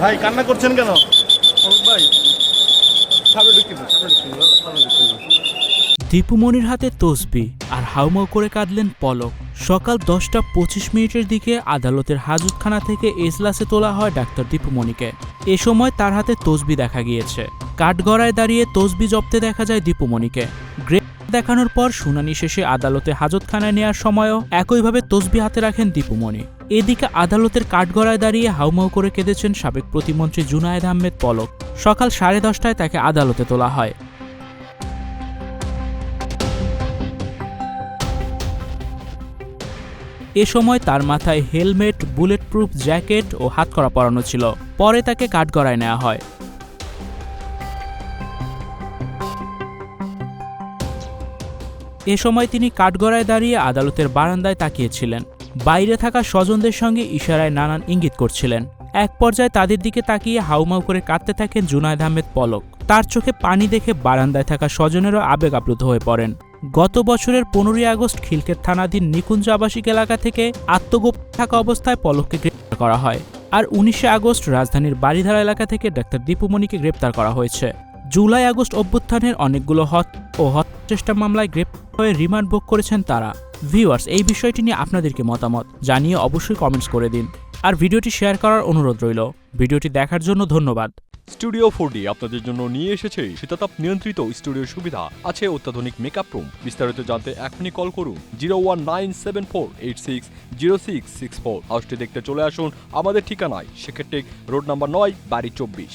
ভাই কান্না করছেন কেন? ভাই সামনে ঢুকিয়ে সামনে ঢুকিয়ে সামনে ঢুকিয়ে দীপুমণির হাতে তসবি আর হাউমাউ করে কাঁদলেন পলক। সকাল দশটা পঁচিশ মিনিটের দিকে আদালতের হাজতখানা থেকে এজলাসে তোলা হয় ডাক্তার দীপুমণিকে এ সময় তার হাতে তসবি দেখা গিয়েছে। কাঠগড়ায় দাঁড়িয়ে তসবি জব্দে দেখা যায় দীপুমণিকে গ্রেপ দেখানোর পর শুনানি শেষে আদালতে হাজতখানায় নেওয়ার সময়ও একইভাবে তসবি হাতে রাখেন দীপুমণি। এদিকে আদালতের কাঠগড়ায় দাঁড়িয়ে হাউমাউ করে কেঁদেছেন সাবেক প্রতিমন্ত্রী জুনায়েদ আহমেদ পলক। সকাল সাড়ে দশটায় তাকে আদালতে তোলা হয়। এ সময় তার মাথায় হেলমেট বুলেট প্রুফ জ্যাকেট ও হাতকড়া পরানো ছিল। পরে তাকে কাঠগড়ায় নেওয়া হয়। এ সময় তিনি কাঠগড়ায় দাঁড়িয়ে আদালতের বারান্দায় তাকিয়েছিলেন। বাইরে থাকা স্বজনদের সঙ্গে ইশারায় নানান ইঙ্গিত করছিলেন। এক পর্যায়ে তাদের দিকে তাকিয়ে হাউমাউ করে কাঁদতে থাকেন জুনায়দ আহমেদ পলক। তার চোখে পানি দেখে বারান্দায় থাকা স্বজনেরও আবেগ আপ্লুত হয়ে পড়েন। গত বছরের পনেরোই আগস্ট খিলকের থানাধীন নিকুঞ্জ আবাসিক এলাকা থেকে আত্মগোপন থাকা অবস্থায় পলককে গ্রেপ্তার করা হয়। আর উনিশে আগস্ট রাজধানীর বাড়িধারা এলাকা থেকে ডাক্তার দীপুমণিকে গ্রেপ্তার করা হয়েছে। জুলাই আগস্ট অভ্যুত্থানের অনেকগুলো হত ও হত্যা মামলায় গ্রেপ্তার হয়ে রিমান্ড ভোগ করেছেন তারা। ভিউয়ার্স, এই বিষয়টি নিয়ে আপনাদেরকে মতামত জানিয়ে অবশ্যই কমেন্টস করে দিন। আর ভিডিওটি শেয়ার করার অনুরোধ রইল। ভিডিওটি দেখার জন্য ধন্যবাদ। স্টুডিও ফোর আপনাদের জন্য নিয়ে এসেছে শীতাতাপ নিয়ন্ত্রিত স্টুডিওর সুবিধা। আছে অত্যাধুনিক মেকআপ রুম। বিস্তারিত জানতে এখনই কল করুন zero one nine seven four eight six zero six six four. হাউসটি দেখতে চলে আসুন আমাদের ঠিকানায়। সেক্ষেত্রে রোড নাম্বার নয়, বাড়ি চব্বিশ।